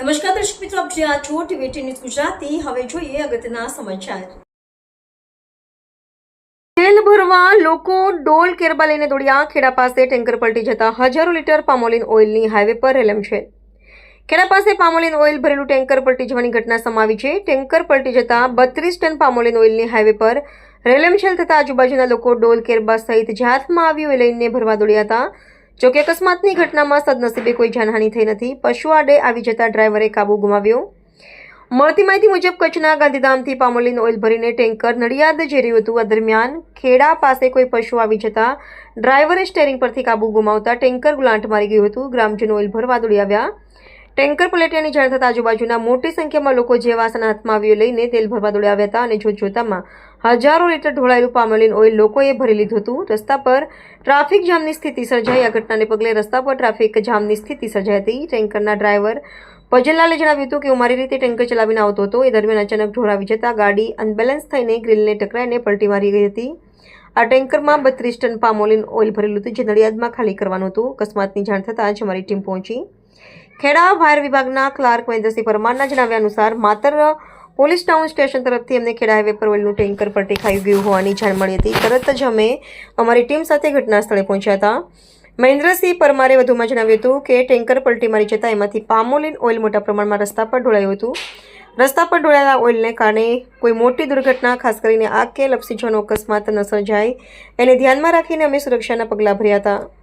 નમસ્કાર દર્શક મિત્રો, આપ જ્યાં છો ટીવી ન્યૂઝ ગુજરાતી. હવે જોઈએ અગત્યના સમાચાર. તેલ ભરવા લોકો ડોલ કેરબા લઈને દોડ્યા. ખેડા પાસે ટેન્કર પલટી જતા હજારો લીટર પામોલિન ઓઇલની હાઈવે પર રેલમ છે. ખેડા પાસે પામોલિન ઓઇલ ભરેલું ટેન્કર પલટી જવાની ઘટના સમાવી છે. ટેન્કર પલટી જતા બત્રીસ ટન પામોલિન ઓઇલની હાઈવે પર રેલમછેલ થતા આજુબાજુના લોકો ડોલ કેરબા સહિત જાતમાં આવી ઓઇલ લઈને ભરવા દોડ્યા હતા. જોકે અકસ્માતની ઘટનામાં સદનસીબે કોઈ જાનહાનિ થઈ નથી, પશુ આડે આવી જતા ડ્રાઈવરે કાબુ ગુમાવ્યો. મળતી માહિતી મુજબ, કચ્છના ગાંધીધામથી પામોલીન ઓઇલ ભરીને ટેન્કર નડિયાદ જઈ રહ્યું હતું. આ દરમિયાન ખેડા પાસે કોઈ પશુ આવી જતા ડ્રાઈવરે સ્ટેરિંગ પરથી કાબુ ગુમાવતા ટેન્કર ગુલાંટ મારી ગયું હતું. ગ્રામજનો ઓઇલ ભરવા દોડી આવ્યા. ટેન્કર પલટ્યાની જાણ થતાં આજુબાજુના મોટી સંખ્યામાં લોકો જેવાસના હાથમાં આવ્યો લઈને તેલ ભરવા દોડ્યા આવ્યા હતા અને જોતજોતામાં હજારો લીટર ઢોળાયેલું પામોલિન ઓઇલ લોકોએ ભરી લીધું હતું. રસ્તા પર ટ્રાફિક જામની સ્થિતિ સર્જાઈ. આ ઘટનાને પગલે રસ્તા પર ટ્રાફિક જામની સ્થિતિ સર્જાઈ હતી. ટેન્કરના ડ્રાઈવર ભજનલાલે જણાવ્યું હતું કે, હું મારી રીતે ટેન્કર ચલાવીને આવતો હતો. એ દરમિયાન અચાનક ઢોળાવી જતા ગાડી અનબેલેન્સ થઈને ગ્રીલને ટકરાઈને પલટી મારી ગઈ હતી. આ ટેન્કરમાં બત્રીસ ટન પામોલિન ઓઇલ ભરેલું હતું, જે નડિયાદમાં ખાલી કરવાનું હતું. અકસ્માતની જાણ થતાં જ અમારી ટીમ પહોંચી. ખેડા ફાયર વિભાગના ક્લાર્ક મહેન્દ્રસિંહ પરમારના જણાવ્યા અનુસાર માત્ર પોલીસ ટાઉન સ્ટેશન તરફથી અમને ખેડા હાઈવે પર ઓઇલનું ટેન્કર પલટી ખાઈ ગયું હોવાની જાણ મળી હતી. તરત જ અમે અમારી ટીમ સાથે ઘટના સ્થળે પહોંચ્યા હતા. મહેન્દ્રસિંહ પરમારે વધુમાં જણાવ્યું હતું કે ટેન્કર પલટી મારી જતાં એમાંથી પામોલિન ઓઇલ મોટા પ્રમાણમાં રસ્તા પર ઢોળાયું હતું. રસ્તા પર ઢોળાયેલા ઓઇલને કારણે કોઈ મોટી દુર્ઘટના, ખાસ કરીને આગ કે લપસી જવાનો અકસ્માત ન સર્જાય, એને ધ્યાનમાં રાખીને અમે સુરક્ષાના પગલાં ભર્યા હતા.